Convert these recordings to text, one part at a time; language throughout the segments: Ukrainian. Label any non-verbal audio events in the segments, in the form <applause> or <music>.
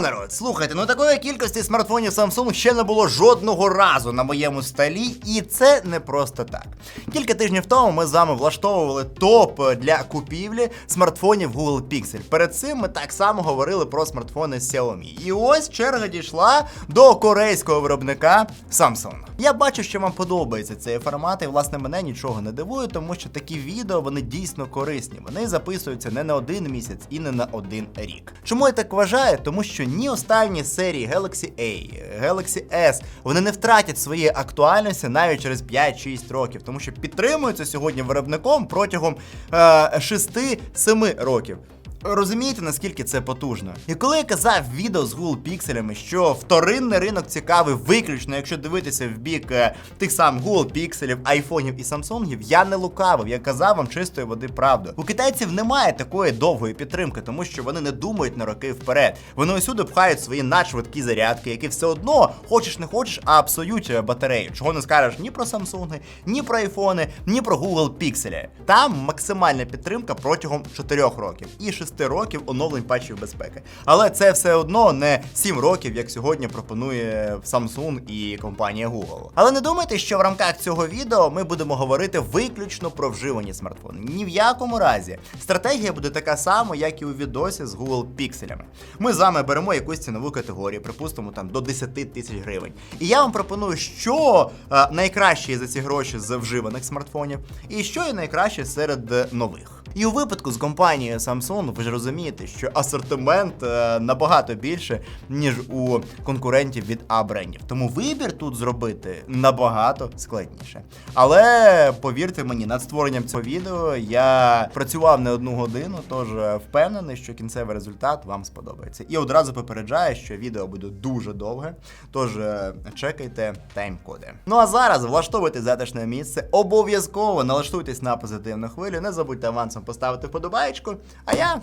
Народ, слухайте, ну такої кількості смартфонів Samsung ще не було жодного разу на моєму столі, і це не просто так. Кілька тижнів тому ми з вами влаштовували топ для купівлі смартфонів Google Pixel. Перед цим ми так само говорили про смартфони Xiaomi. І ось черга дійшла до корейського виробника Samsung. Я бачу, що вам подобається цей формат, і власне мене нічого не дивує, тому що такі відео вони дійсно корисні. Вони записуються не на один місяць і не на один рік. Чому я так вважаю? Тому що ні останні серії Galaxy A, Galaxy S вони не втратять своєї актуальності навіть через 5-6 років, тому що підтримуються сьогодні виробником протягом е, 6-7 років. Розумієте, наскільки це потужно? І коли я казав відео з Google пікселями, що вторинний ринок цікавий виключно, якщо дивитися в бік е, тих самих Google пікселів, айфонів і самсунгів, я не лукавив, я казав вам чистої води правду. У китайців немає такої довгої підтримки, тому що вони не думають на роки вперед. Вони усюди пхають свої надшвидкі зарядки, які все одно, хочеш не хочеш, а псують е, батарею. Чого не скажеш ні про Samsung, ні про айфони, ні про Google пікселі. Там максимальна підтримка протягом 4 років і 6 років оновлень патчів безпеки. Але це все одно не 7 років, як сьогодні пропонує Samsung і компанія Google. Але не думайте, що в рамках цього відео ми будемо говорити виключно про вживані смартфони. Ні в якому разі. Стратегія буде така сама, як і у відосі з Google пікселями. Ми з вами беремо якусь цінову категорію, припустимо там до 10 тисяч гривень. І я вам пропоную, що е, найкраще за ці гроші з вживаних смартфонів, і що є найкраще серед нових. І у випадку з компанією Samsung ви ж розумієте, що асортимент е, набагато більше, ніж у конкурентів від А-брендів. Тому вибір тут зробити набагато складніше. Але повірте мені, над створенням цього відео я працював не одну годину, тож е, впевнений, що кінцевий результат вам сподобається. І одразу попереджаю, що відео буде дуже довге, тож е, чекайте тайм-коди. Ну а зараз влаштовуйте затишне місце, обов'язково налаштуйтесь на позитивну хвилю, не забудьте авансом поставити вподобаєчку, а я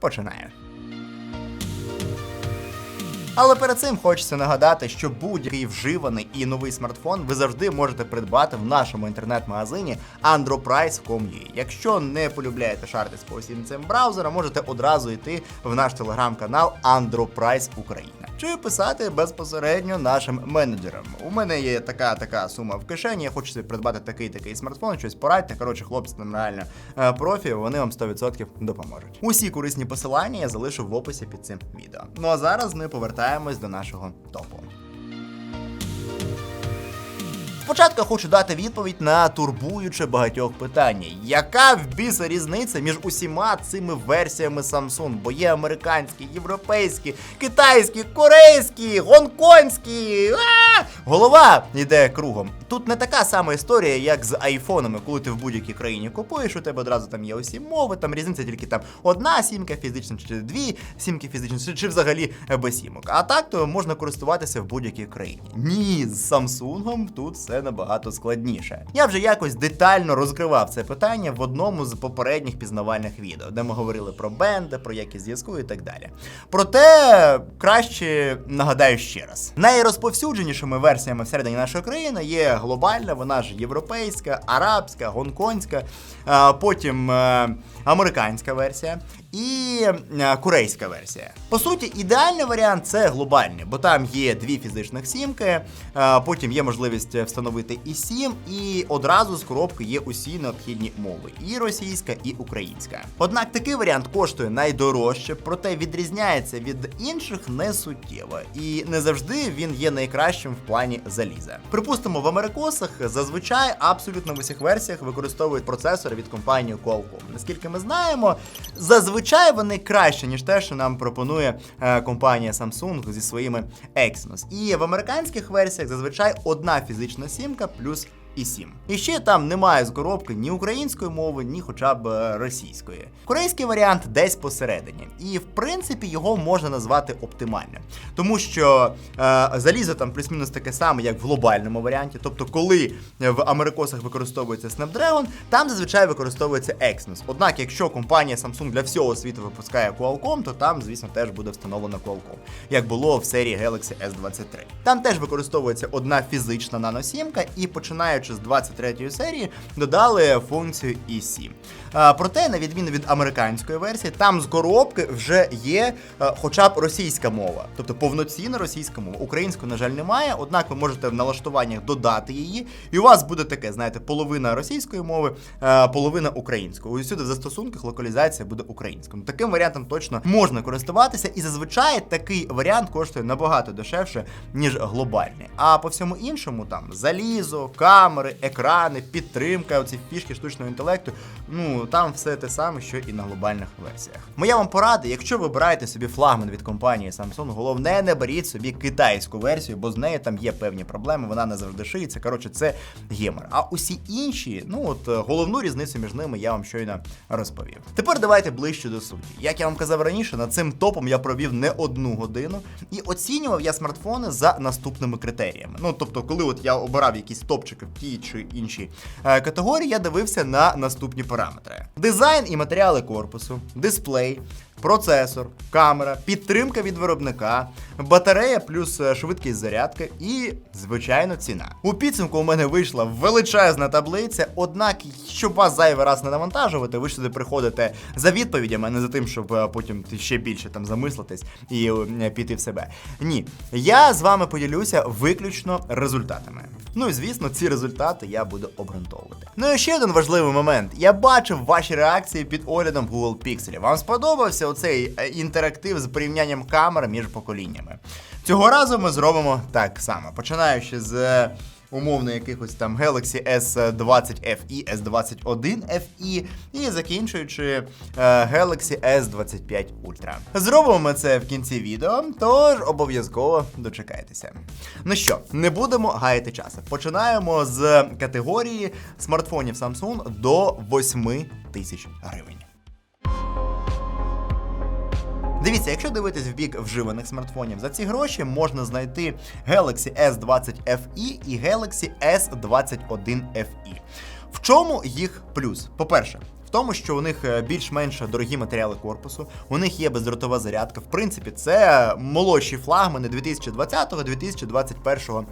починаю. Але перед цим хочеться нагадати, що будь-який вживаний і новий смартфон ви завжди можете придбати в нашому інтернет-магазині androprice.com.ua. Якщо не полюбляєте шарти по усім цим браузером, можете одразу йти в наш телеграм-канал Androprice Україна. Чи писати безпосередньо нашим менеджерам. У мене є така така сума в кишені, я хочу собі придбати такий такий смартфон, щось порадьте. Коротше, хлопці там реально е, профі, вони вам 100% допоможуть. Усі корисні посилання я залишу в описі під цим відео. Ну а зараз ми повертаємось до нашого топу. Спочатку хочу дати відповідь на турбуюче багатьох питання. Яка в біса різниця між усіма цими версіями Samsung? Бо є американські, європейські, китайські, корейські, гонконгські. Голова йде кругом. Тут не така сама історія, як з айфонами, коли ти в будь-якій країні купуєш, у тебе одразу там є усі мови, там різниця тільки там одна сімка фізична, чи дві сімки фізичні, чи, чи взагалі без сімок. А так то можна користуватися в будь-якій країні. Ні, з Samsung тут все набагато складніше. Я вже якось детально розкривав це питання в одному з попередніх пізнавальних відео, де ми говорили про бенди, про якість зв'язку і так далі. Проте краще нагадаю ще раз: найрозповсюдженішими версіями всередині нашої країни є глобальна, вона ж європейська, арабська, гонконгська, потім е, американська версія і е, корейська версія. По суті, ідеальний варіант це глобальний, бо там є дві фізичних сімки, е, потім є можливість встановити і сім, і одразу з коробки є усі необхідні мови: і російська, і українська. Однак такий варіант коштує найдорожче, проте відрізняється від інших не суттєво, і не завжди він є найкращим в плані заліза. Припустимо, в Америкосах зазвичай абсолютно в усіх версіях використовують процесори від компанії Qualcomm. Наскільки ми знаємо, зазвичай вони краще, ніж те, що нам пропонує е, компанія Samsung зі своїми Exynos. І в американських версіях зазвичай одна фізична сімка плюс і 7. І ще там немає з коробки ні української мови, ні хоча б е, російської. Корейський варіант десь посередині. І в принципі його можна назвати оптимальним. Тому що е, залізо там плюс-мінус таке саме, як в глобальному варіанті. Тобто, коли в Америкосах використовується Snapdragon, там зазвичай використовується Exynos. Однак, якщо компанія Samsung для всього світу випускає Qualcomm, то там, звісно, теж буде встановлено Qualcomm, як було в серії Galaxy S23. Там теж використовується одна фізична наносімка, і починаючи з 23 серії, додали функцію EC. Е, Проте, на відміну від американської версії, там з коробки вже є е, хоча б російська мова, тобто повноцінна російська мова. Української, на жаль, немає, однак ви можете в налаштуваннях додати її, і у вас буде таке, знаєте, половина російської мови, е, половина української. Усюди в застосунках локалізація буде українською. Таким варіантом точно можна користуватися, і зазвичай такий варіант коштує набагато дешевше, ніж глобальний. А по всьому іншому, там залізо, камери, екрани, підтримка, оці фішки штучного інтелекту. Ну там все те саме, що і на глобальних версіях. Моя вам порада, якщо ви обираєте собі флагман від компанії Samsung, головне не беріть собі китайську версію, бо з нею там є певні проблеми, вона не завжди шиється. Коротше, це гемор. А усі інші, ну от е, головну різницю між ними я вам щойно розповів. Тепер давайте ближче до суті. Як я вам казав раніше, над цим топом я провів не одну годину і оцінював я смартфони за наступними критеріями. Ну тобто, коли от я обирав якісь топчики в тій чи іншій е, категорії, я дивився на наступні параметри: дизайн і матеріали корпусу, дисплей. Процесор, камера, підтримка від виробника, батарея плюс е, швидкість зарядки і, звичайно, ціна. У підсумку у мене вийшла величезна таблиця, однак, щоб вас зайвий раз не навантажувати, ви сюди приходите за відповідями, а не за тим, щоб е, потім ще більше там замислитись і е, піти в себе. Ні, я з вами поділюся виключно результатами. Ну і звісно, ці результати я буду обґрунтовувати. Ну і ще один важливий момент. Я бачив ваші реакції під оглядом Google Pixel. Вам сподобався оцей е, інтерактив з порівнянням камер між поколіннями. Цього разу ми зробимо так само, починаючи з. е, Умовно, якихось там Galaxy S20 FE, S21 FE і закінчуючи е, Galaxy S25 Ultra. Зробимо ми це в кінці відео, тож обов'язково дочекайтеся. Ну що, не будемо гаяти часу. Починаємо з категорії смартфонів Samsung до 8 тисяч гривень. Дивіться, якщо дивитись в бік вживаних смартфонів, за ці гроші можна знайти Galaxy S20 FE і Galaxy S21 FE. В чому їх плюс? По-перше, тому, що у них е, більш-менш дорогі матеріали корпусу, у них є бездротова зарядка. В принципі, це молодші флагмани 2020-2021 е,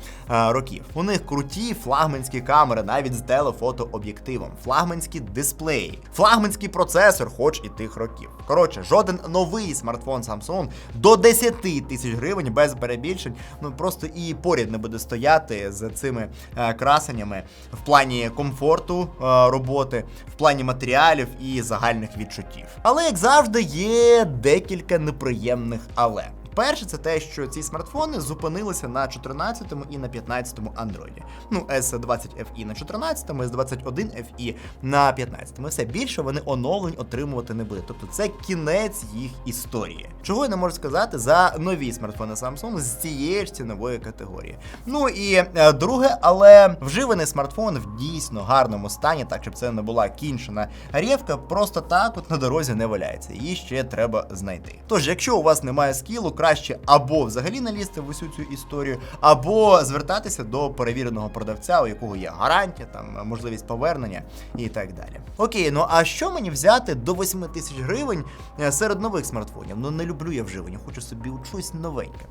років. У них круті флагманські камери, навіть з телефотооб'єктивом, флагманські дисплеї, флагманський процесор, хоч і тих років. Коротше, жоден новий смартфон Samsung до 10 тисяч гривень без перебільшень, ну просто і поряд не буде стояти з цими е, красеннями в плані комфорту роботи, в плані матеріалів і загальних відчуттів. Але як завжди, є декілька неприємних але. Перше, це те, що ці смартфони зупинилися на 14 і на 15 Android. Ну, S20 FE на 14, S21 FE на 15. Все більше вони оновлень отримувати не будуть. Тобто це кінець їх історії. Чого я не можу сказати за нові смартфони Samsung з цієї ж цінової категорії. Ну і е, друге, але вживаний смартфон в дійсно гарному стані, так щоб це не була кінчена рєвка, просто так от на дорозі не валяється. Її ще треба знайти. Тож, якщо у вас немає скілу, краще або взагалі налізти в усю цю історію, або звертатися до перевіреного продавця, у якого є гарантія, там можливість повернення і так далі. Окей, ну а що мені взяти до 8 тисяч гривень е, серед нових смартфонів? Ну не люблю я вживані, хочу собі щось новеньке.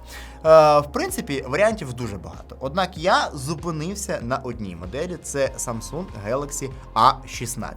Е, в принципі, варіантів дуже багато. Однак я зупинився на одній моделі: це Samsung Galaxy A16.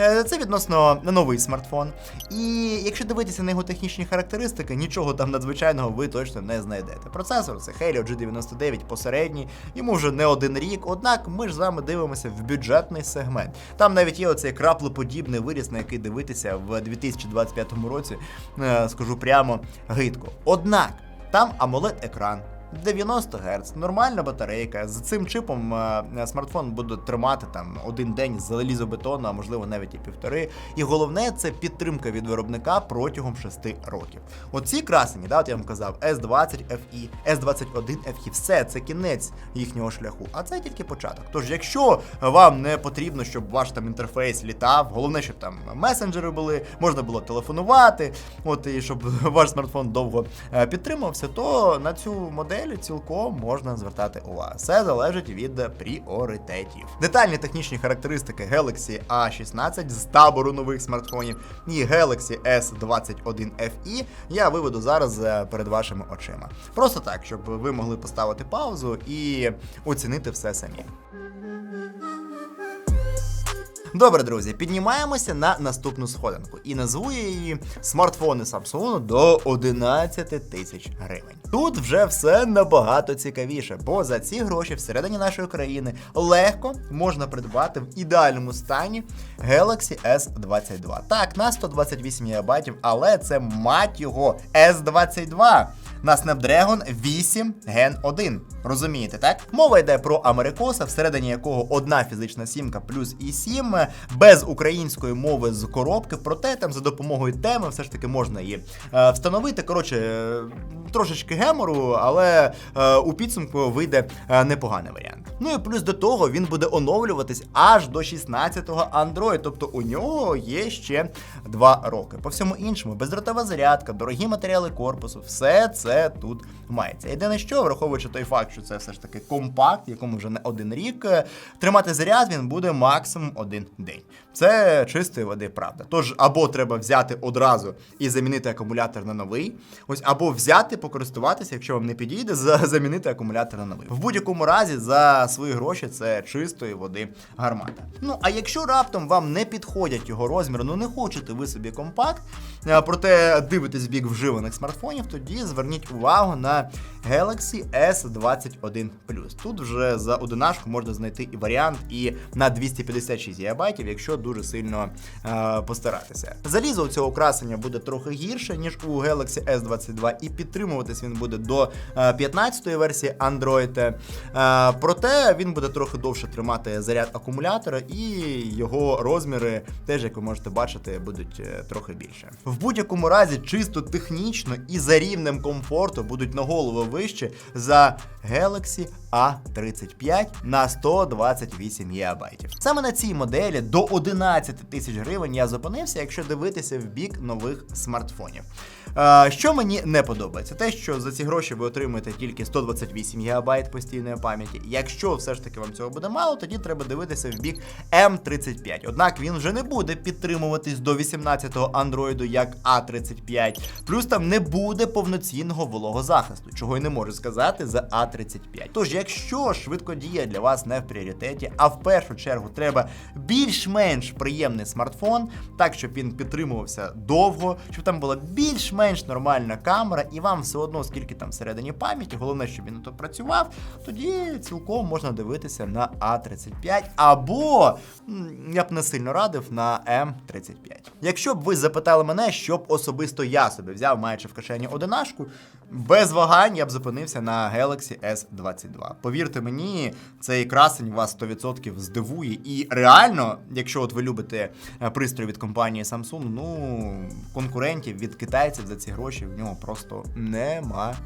Е, Це відносно новий смартфон. І якщо дивитися на його технічні характеристики, нічого там надзвичайного ви точно не знайдете. Процесор це Helio G99 посередній, йому вже не один рік. Однак ми ж з вами дивимося в бюджетний сегмент. Там навіть є оцей краплеподібний виріс, на який дивитися в 2025 році. Е, Скажу прямо гидко. Однак там amoled екран 90 Гц, нормальна батарейка. З цим чипом е, смартфон буде тримати там один день з залізобетону, а можливо навіть і півтори. І головне це підтримка від виробника протягом 6 років. Оці красені, да, от я вам казав, S20 FE, S21 FE, все це кінець їхнього шляху. А це тільки початок. Тож, якщо вам не потрібно, щоб ваш там інтерфейс літав, головне, щоб там месенджери були, можна було телефонувати, от і щоб <laughs> ваш смартфон довго е, підтримувався, то на цю модель цілком можна звертати увагу. Все залежить від пріоритетів. Детальні технічні характеристики Galaxy A16 з табору нових смартфонів і Galaxy S21 FE я виведу зараз е, перед вашими очима. Просто так, щоб ви могли поставити паузу і оцінити все самі. Добре, друзі, піднімаємося на наступну сходинку і назву її смартфони Samsung до 11 тисяч гривень. Тут вже все набагато цікавіше, бо за ці гроші всередині нашої країни легко можна придбати в ідеальному стані Galaxy S22. Так, на 128 ГБ, але це мать його S22 на Snapdragon 8 Gen 1. Розумієте, так? Мова йде про Америкоса, всередині якого одна фізична сімка плюс і 7 без української мови з коробки. Проте там за допомогою теми все ж таки можна її е, встановити. Коротше, е, трошечки гемору, але е, у підсумку вийде е, непоганий варіант. Ну і плюс до того він буде оновлюватись аж до 16-го Android, тобто у нього є ще 2 роки. По всьому іншому, бездротова зарядка, дорогі матеріали корпусу, все це тут мається. Єдине що, враховуючи той факт, що це все ж таки компакт, якому вже не один рік, е, тримати заряд він буде максимум один день. Це чистої води правда. Тож або треба взяти одразу і замінити акумулятор на новий, ось або взяти, покористуватися, якщо вам не підійде, за замінити акумулятор на новий. В будь-якому разі за свої гроші це чистої води гармата. Ну а якщо раптом вам не підходять його розміри, ну не хочете ви собі компакт, проте дивитесь в бік вживаних смартфонів, тоді зверніть увагу на Galaxy S21 Тут вже за одинашку можна знайти і варіант і на 256 ГБ, якщо дуже сильно е, постаратися. Залізо у цього красення буде трохи гірше, ніж у Galaxy S22, і підтримуватись він буде до е, 15-ї версії Android. Е, проте він буде трохи довше тримати заряд акумулятора, і його розміри, теж, як ви можете бачити, будуть е, трохи більше. В будь-якому разі, чисто технічно і за рівнем комфорту будуть на голову вище за Galaxy A35 на 128 ГБ. Саме на цій моделі до 11 тисяч гривень я зупинився, якщо дивитися в бік нових смартфонів. Е, Що мені не подобається, те, що за ці гроші ви отримуєте тільки 128 ГБ постійної пам'яті. Якщо все ж таки вам цього буде мало, тоді треба дивитися в бік М35. Однак він вже не буде підтримуватись до 18-го андроїду як А35. Плюс там не буде повноцінного вологозахисту, чого й не можу сказати за А35. Тож, якщо швидкодія для вас не в пріоритеті, а в першу чергу треба більш-менш приємний смартфон, так щоб він підтримувався довго, щоб там була більш-менш нормальна камера, і вам все одно, скільки там всередині пам'яті, головне, щоб він то працював, тоді цілком можна дивитися на А35 або я б не сильно радив на М35. Якщо б ви запитали мене, що б особисто я собі взяв, маючи в кишені одинашку, без вагань я б зупинився на Galaxy S22. Повірте мені, цей красень вас 100% здивує. І реально, якщо от ви любите е, пристрій від компанії Samsung, ну конкурентів від китайців за ці гроші в нього просто немає.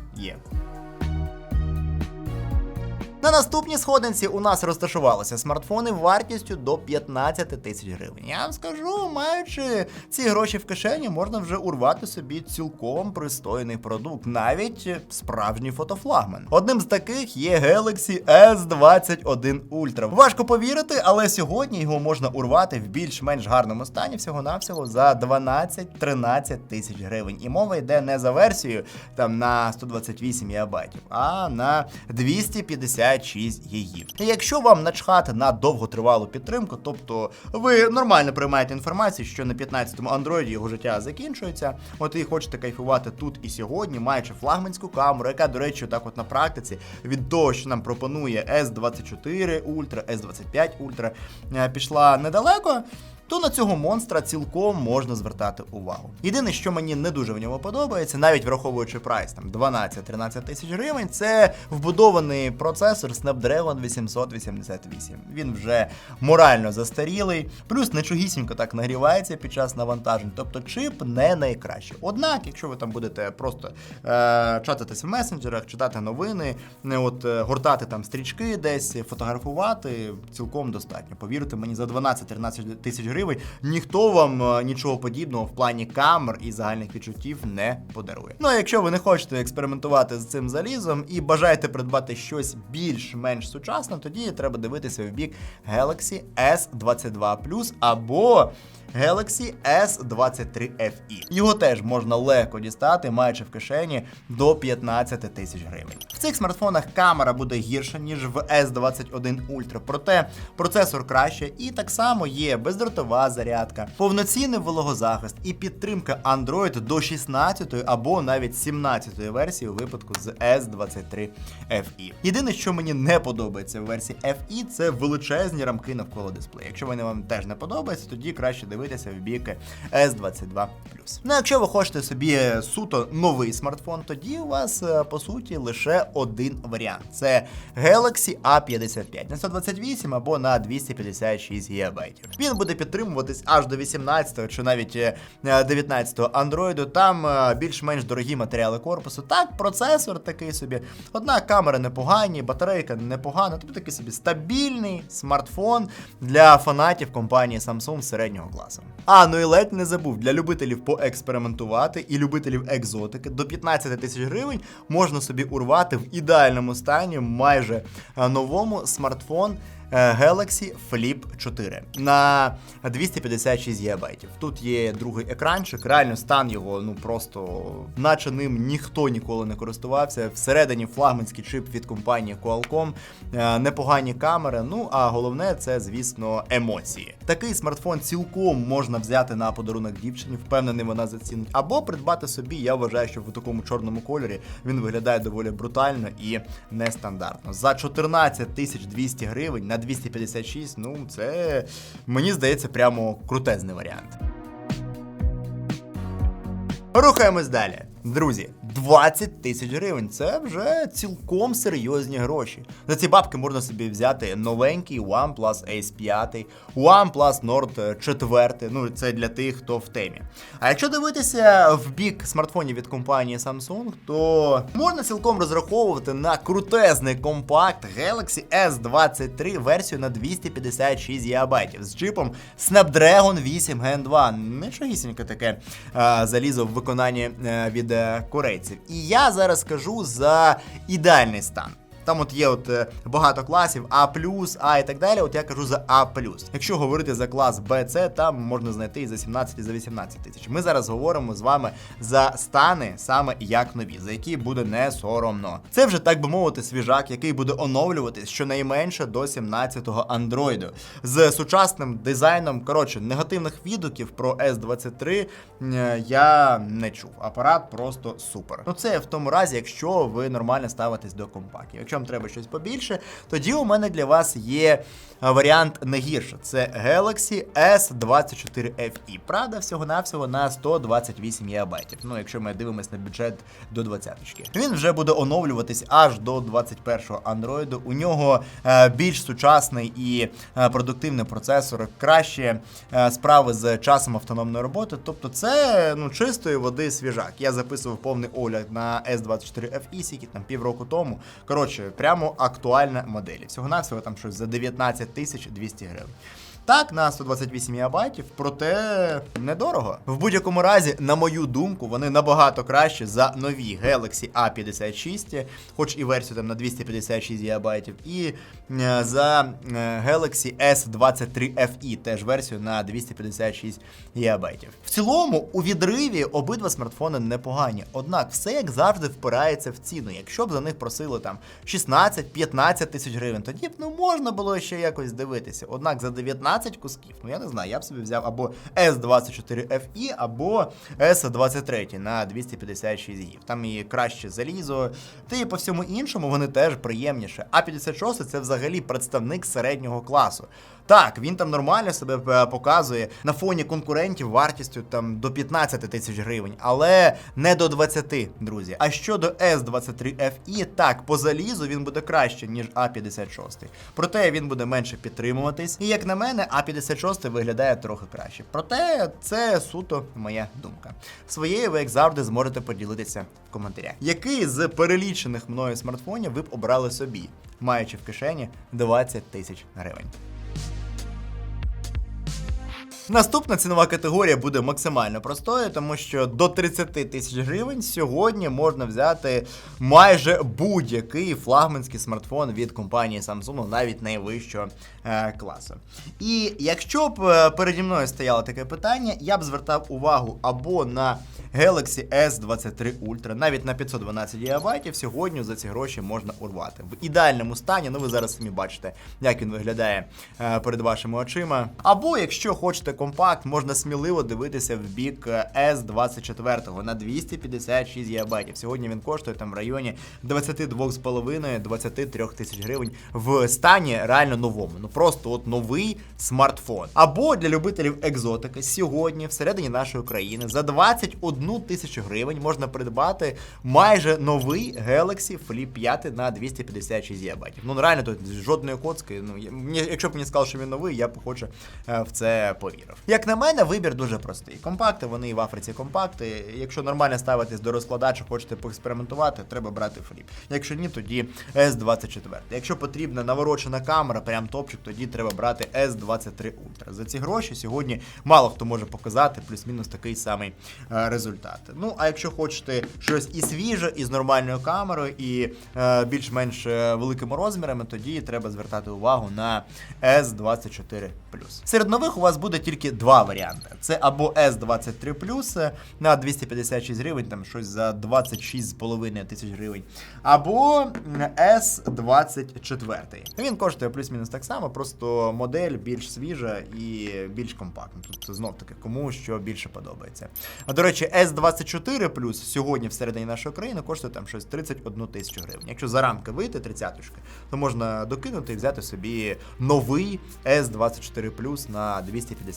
На наступній сходинці у нас розташувалися смартфони вартістю до 15 тисяч гривень. Я вам скажу, маючи ці гроші в кишені, можна вже урвати собі цілком пристойний продукт, навіть справжній фотофлагман. Одним з таких є Galaxy S21 Ultra. Важко повірити, але сьогодні його можна урвати в більш-менш гарному стані всього-навсього за 12-13 тисяч гривень. І мова йде не за версію там на 128 ГБ, а на 250 56 гігів. Якщо вам начхати на довготривалу підтримку, тобто ви нормально приймаєте інформацію, що на 15-му андроїді його життя закінчується, от і хочете кайфувати тут і сьогодні, маючи флагманську камеру, яка, до речі, так от на практиці від того, що нам пропонує S24 Ultra, S25 Ultra, пішла недалеко то на цього монстра цілком можна звертати увагу. Єдине, що мені не дуже в ньому подобається, навіть враховуючи прайс там 12-13 тисяч гривень, це вбудований процесор Snapdragon 888. Він вже морально застарілий, плюс нечогісінько так нагрівається під час навантажень, тобто чип не найкращий. Однак, якщо ви там будете просто е, чататись в месенджерах, читати новини, не от е, гортати там стрічки десь, фотографувати, цілком достатньо. Повірте мені, за 12-13 тисяч гривень ніхто вам е, нічого подібного в плані камер і загальних відчуттів не подарує. Ну а якщо ви не хочете експериментувати з цим залізом і бажаєте придбати щось більш-менш сучасне, тоді треба дивитися в бік Galaxy S22 або Galaxy S23 FE. Його теж можна легко дістати, маючи в кишені до 15 тисяч гривень. В цих смартфонах камера буде гірша, ніж в S21 Ultra, проте процесор краще і так само є бездротова зарядка, повноцінний вологозахист і підтримка Android до 16 або навіть 17 версії у випадку з S23 FE. Єдине, що мені не подобається в версії FE, це величезні рамки навколо дисплею. Якщо вони вам теж не подобаються, тоді краще дивитися в бік S22 Ну, якщо ви хочете собі суто новий смартфон, тоді у вас е, по суті лише один варіант: це Galaxy A55 на 128 або на 256 ГБ. Він буде підтримуватись аж до 18 чи навіть е, 19 Android. Там е, більш-менш дорогі матеріали корпусу. Так, процесор такий собі. Однак камера непогані, батарейка непогана, тобто такий собі стабільний смартфон для фанатів компанії Samsung середнього класу. А, ну і ледь не забув, для любителів поекспериментувати і любителів екзотики до 15 тисяч гривень можна собі урвати в ідеальному стані майже е, новому смартфон. Е, Galaxy Flip 4 на 256 ГБ. Тут є другий екранчик, реально стан його, ну просто, наче ним ніхто ніколи не користувався. Всередині флагманський чип від компанії Qualcomm, е, непогані камери. Ну а головне це, звісно, емоції. Такий смартфон цілком можна взяти на подарунок дівчині, впевнений, вона зацінить. Або придбати собі. Я вважаю, що в такому чорному кольорі він виглядає доволі брутально і нестандартно. За 14 тисяч 200 гривень на 256, ну це мені здається прямо крутезний варіант. Рухаємось далі. Друзі, 20 тисяч гривень це вже цілком серйозні гроші. За ці бабки можна собі взяти новенький OnePlus Ace 5, OnePlus Nord 4, ну це для тих, хто в темі. А якщо дивитися в бік смартфонів від компанії Samsung, то можна цілком розраховувати на крутезний компакт Galaxy S23 версію на 256 ГБ з чипом Snapdragon 8 Gen 2. Нічогісіньке таке а, залізо в виконанні а, від корейців. І я зараз скажу за ідеальний стан. Там от є от е, багато класів А, А і так далі. От я кажу за А. Якщо говорити за клас Б, С, там можна знайти і за 17, і за 18 тисяч. Ми зараз говоримо з вами за стани саме як нові, за які буде не соромно. Це вже так би мовити, свіжак, який буде оновлюватись щонайменше до 17-го андроїду. З сучасним дизайном, коротше, негативних відгуків про S23 е, я не чув. Апарат просто супер. Ну це в тому разі, якщо ви нормально ставитесь до компактів. Якщо вам треба щось побільше, тоді у мене для вас є е, варіант не гірше. Це Galaxy S24 FE. Правда, всього-навсього на 128 ГБ. Ну, якщо ми дивимося на бюджет до 20-ки. Він вже буде оновлюватись аж до 21-го Android. У нього е, більш сучасний і е, продуктивний процесор, краще справи з часом автономної роботи. Тобто, це ну чистої води свіжак. Я записував повний огляд на S24 FE, скільки там півроку тому. Коротше, прямо актуальна модель. Всього навсього там щось за 19 тисяч 200 гривень. Так, на 128 МБ, проте недорого. В будь-якому разі, на мою думку, вони набагато краще за нові Galaxy A56, хоч і версію там на 256 ГБ, і е, за е, Galaxy S23 FE, теж версію на 256 ГБ. В цілому, у відриві обидва смартфони непогані, однак все як завжди впирається в ціну. Якщо б за них просили там 16-15 тисяч гривень, тоді б ну можна було ще якось дивитися. Однак за 19 кусків, ну я не знаю, я б собі взяв або S24 FE, або S23 на 256 гів. Там і краще залізо, та і по всьому іншому вони теж приємніше. А 56 це взагалі представник середнього класу. Так, він там нормально себе е, показує на фоні конкурентів вартістю там до 15 тисяч гривень, але не до 20, друзі. А щодо S23 FE, так, по залізу він буде краще, ніж А56. Проте він буде менше підтримуватись. І як на мене, А56 виглядає трохи краще. Проте це суто моя думка. Своєю ви, як завжди, зможете поділитися в коментарях. Який з перелічених мною смартфонів ви б обрали собі, маючи в кишені 20 тисяч гривень? Наступна цінова категорія буде максимально простою, тому що до 30 тисяч гривень сьогодні можна взяти майже будь-який флагманський смартфон від компанії Samsung, навіть найвищого е, класу. І якщо б е, переді мною стояло таке питання, я б звертав увагу або на Galaxy S23 Ultra, навіть на 512 ГБ сьогодні за ці гроші можна урвати. В ідеальному стані, ну ви зараз самі бачите, як він виглядає е, перед вашими очима. Або якщо хочете компакт, можна сміливо дивитися в бік е, S24 на 256 ГБ. Сьогодні він коштує там в районі 22,5-23 тисяч гривень в стані реально новому. Ну просто от новий смартфон. Або для любителів екзотики сьогодні, всередині нашої країни, за 21 тисячу гривень можна придбати майже новий Galaxy Flip 5 на 256 ГБ. Ну реально тут жодної коцки. Ну якщо б мені сказали, що він новий, я б хоче е, в це повірив. Як на мене, вибір дуже простий. Компакти, вони і в Африці компакти. Якщо нормально ставитись до розкладачу, хочете поекспериментувати, треба брати фліп. Якщо ні, тоді S24. Якщо потрібна наворочена камера, прям топчик, тоді треба брати S23 Ultra. За ці гроші сьогодні мало хто може показати плюс-мінус такий самий е, результат. Ну а якщо хочете щось і свіже, і з нормальною камерою, і е, більш-менш е, великими розмірами, тоді треба звертати увагу на S24 Серед нових у вас буде тільки два варіанти: це або S23 е, на 256 гривень, там щось за 26,5 тисяч гривень, або м, S24. Він коштує плюс-мінус так само, просто модель більш свіжа і більш компактна. Тут знов таки кому що більше подобається. А до речі, S24 сьогодні всередині нашої країни коштує там щось 31 тисячу гривень. Якщо за рамки вийти 30 то можна докинути і взяти собі новий S24 на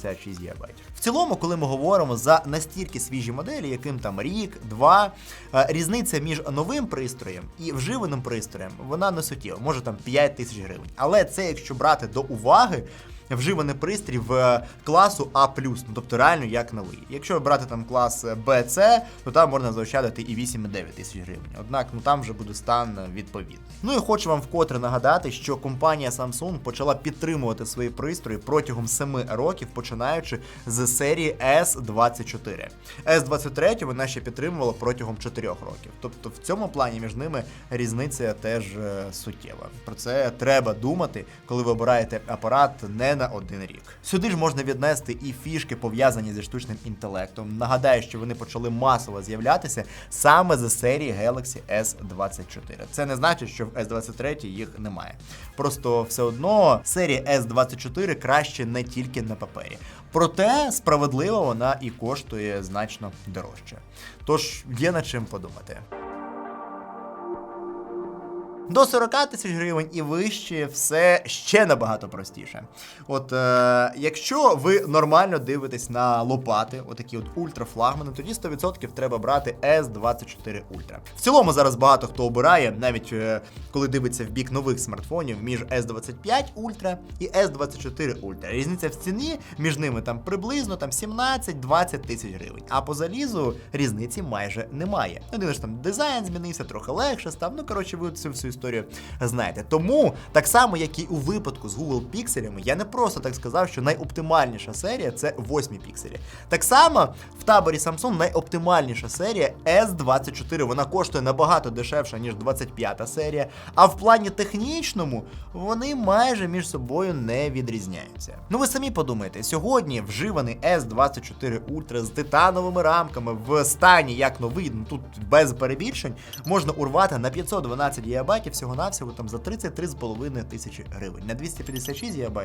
256 ГБ. В цілому, коли ми говоримо за настільки свіжі моделі, яким там рік, два, е, різниця між новим пристроєм і вживаним пристроєм, вона не суттєва, може там 5 тисяч гривень. Але це якщо брати до уваги. Вживаний пристрій в е, класу А+, ну тобто реально як новий. Якщо брати там клас е, BC, то там можна заощадити і 8,9 тисяч гривень. Однак ну там вже буде стан е, відповідний. Ну і хочу вам вкотре нагадати, що компанія Samsung почала підтримувати свої пристрої протягом 7 років, починаючи з серії S24. S23 вона ще підтримувала протягом 4 років. Тобто в цьому плані між ними різниця теж е, суттєва. Про це треба думати, коли ви обираєте апарат не на один рік. Сюди ж можна віднести і фішки, пов'язані зі штучним інтелектом. Нагадаю, що вони почали масово з'являтися саме з серії Galaxy S24. Це не значить, що в S23 їх немає. Просто все одно серія S24 краще не тільки на папері. Проте справедливо вона і коштує значно дорожче. Тож є над чим подумати. До 40 тисяч гривень і вище все ще набагато простіше. От е, якщо ви нормально дивитесь на лопати, отакі от ультрафлагмани, тоді 100% треба брати S24 Ultra. В цілому зараз багато хто обирає, навіть е, коли дивиться в бік нових смартфонів між S25 Ultra і S24 Ultra. Різниця в ціні між ними там приблизно там 17-20 тисяч гривень. А по залізу різниці майже немає. Єдине ж там дизайн змінився, трохи легше став. Ну коротше, ви цю всю історію знаєте. Тому так само, як і у випадку з Google пікселями, я не просто так сказав, що найоптимальніша серія це 8 пікселі. Так само в таборі Samsung найоптимальніша серія S24. Вона коштує набагато дешевше, ніж 25 серія. А в плані технічному вони майже між собою не відрізняються. Ну ви самі подумайте, сьогодні вживаний S24 Ultra з титановими рамками в стані як новий, ну тут без перебільшень, можна урвати на 512 ГБ всього-навсього там за 33,5 тисячі гривень. На 256 ГБ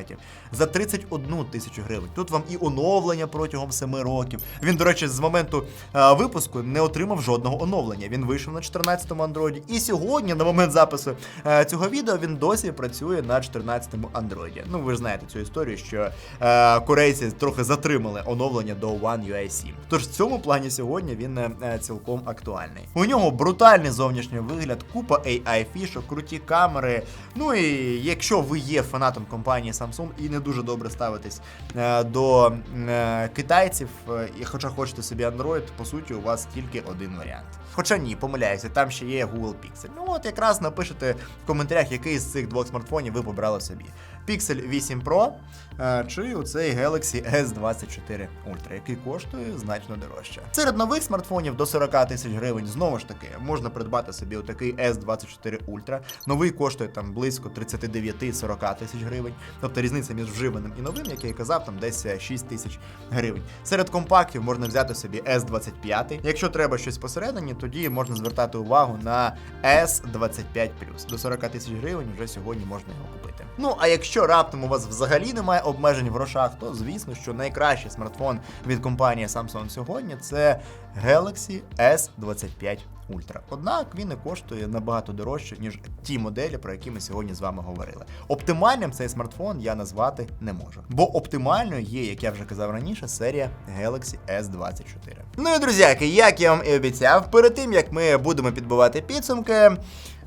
за 31 тисячу гривень. Тут вам і оновлення протягом 7 років. Він, до речі, з моменту е, випуску не отримав жодного оновлення. Він вийшов на 14-му андроїді. І сьогодні, на момент запису е, цього відео, він досі працює на 14-му андроїді. Ну, ви ж знаєте цю історію, що е, корейці трохи затримали оновлення до One UI 7. Тож в цьому плані сьогодні він е, е, цілком актуальний. У нього брутальний зовнішній вигляд, купа AI фішок, круті камери. Ну і якщо ви є фанатом компанії Samsung і не дуже добре ставитесь е, до е, китайців, е, і хоча хочете собі Android, по суті, у вас тільки один варіант. Хоча ні, помиляюся, там ще є Google Pixel. Ну от якраз напишете в коментарях, який з цих двох смартфонів ви побрали собі. Pixel 8 Pro е, чи оцей Galaxy S24 Ultra, який коштує значно дорожче. Серед нових смартфонів до 40 тисяч гривень знову ж таки можна придбати собі отакий S24 Ultra. Новий коштує там близько 39-40 тисяч гривень. Тобто різниця між вживаним і новим, як я і казав, там десь е, 6 тисяч гривень. Серед компактів можна взяти собі S25. Якщо треба щось посередині, тоді можна звертати увагу на S25 До 40 тисяч гривень вже сьогодні можна його купити. Ну а якщо раптом у вас взагалі немає обмежень в грошах, то звісно, що найкращий смартфон від компанії Samsung сьогодні це Galaxy S25 Ultra. Однак він і коштує набагато дорожче, ніж ті моделі, про які ми сьогодні з вами говорили. Оптимальним цей смартфон я назвати не можу. Бо оптимальною є, як я вже казав раніше, серія Galaxy S24. Ну і друзяки, як я вам і обіцяв, перед тим як ми будемо підбивати підсумки.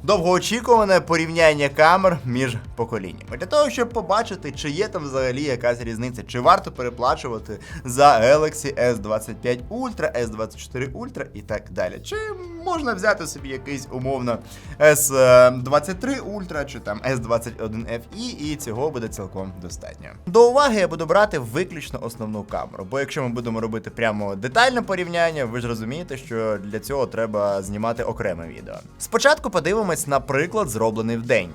Довгоочікуване порівняння камер між поколіннями для того, щоб побачити, чи є там взагалі якась різниця, чи варто переплачувати за Galaxy S25 Ultra, S24 Ultra і так далі. Чи можна взяти собі якийсь умовно S23 Ultra чи там S21 FE, і цього буде цілком достатньо. До уваги я буду брати виключно основну камеру, бо якщо ми будемо робити прямо детальне порівняння, ви ж розумієте, що для цього треба знімати окреме відео. Спочатку подивимось на приклад, зроблений в день.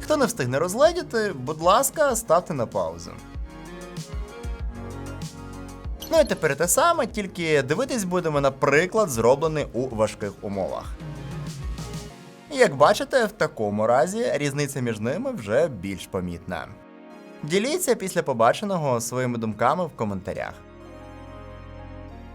Хто не встигне розгледіти, будь ласка, ставте на паузу. Ну і тепер те саме, тільки дивитись будемо на приклад, зроблений у важких умовах. І як бачите, в такому разі різниця між ними вже більш помітна. Діліться після побаченого своїми думками в коментарях.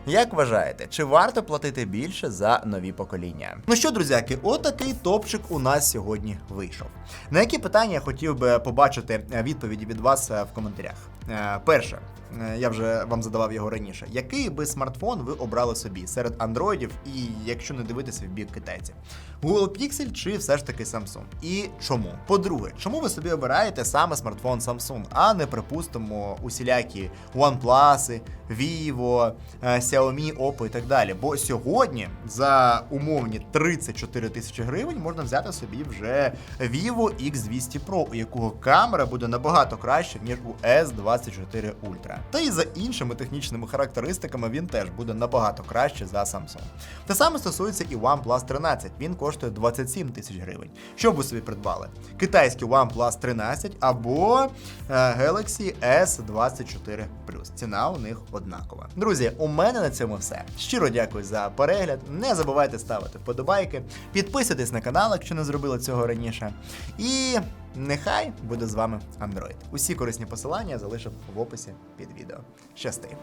Як вважаєте, чи варто платити більше за нові покоління? Ну що, друзяки, отакий топчик у нас сьогодні вийшов. На які питання я хотів би побачити е, відповіді від вас е, в коментарях? Е, Перше, е, я вже вам задавав його раніше. Який би смартфон ви обрали собі серед андроїдів і якщо не дивитися в бік китайців? Google Pixel чи все ж таки Samsung? І чому? По-друге, чому ви собі обираєте саме смартфон Samsung, а не припустимо усілякі OnePlus, Vivo, е, Xiaomi, Oppo і так далі? Бо сьогодні за умовні 34 тисячі гривень можна взяти собі вже Vivo X200 Pro, у якого камера буде набагато краще, ніж у S24 Ultra. Та і за іншими технічними характеристиками він теж буде набагато краще за Samsung. Те саме стосується і OnePlus 13. Він коштує 27 тисяч гривень. Що б ви собі придбали? Китайський OnePlus 13 або е, Galaxy S24 Plus. Ціна у них однакова. Друзі, у мене на цьому все. Щиро дякую за перегляд. Не забувайте ставити вподобайки, підписуйтесь на канал, якщо не зробили цього раніше. І нехай буде з вами Android. Усі корисні посилання залишив в описі під відео. Щасти!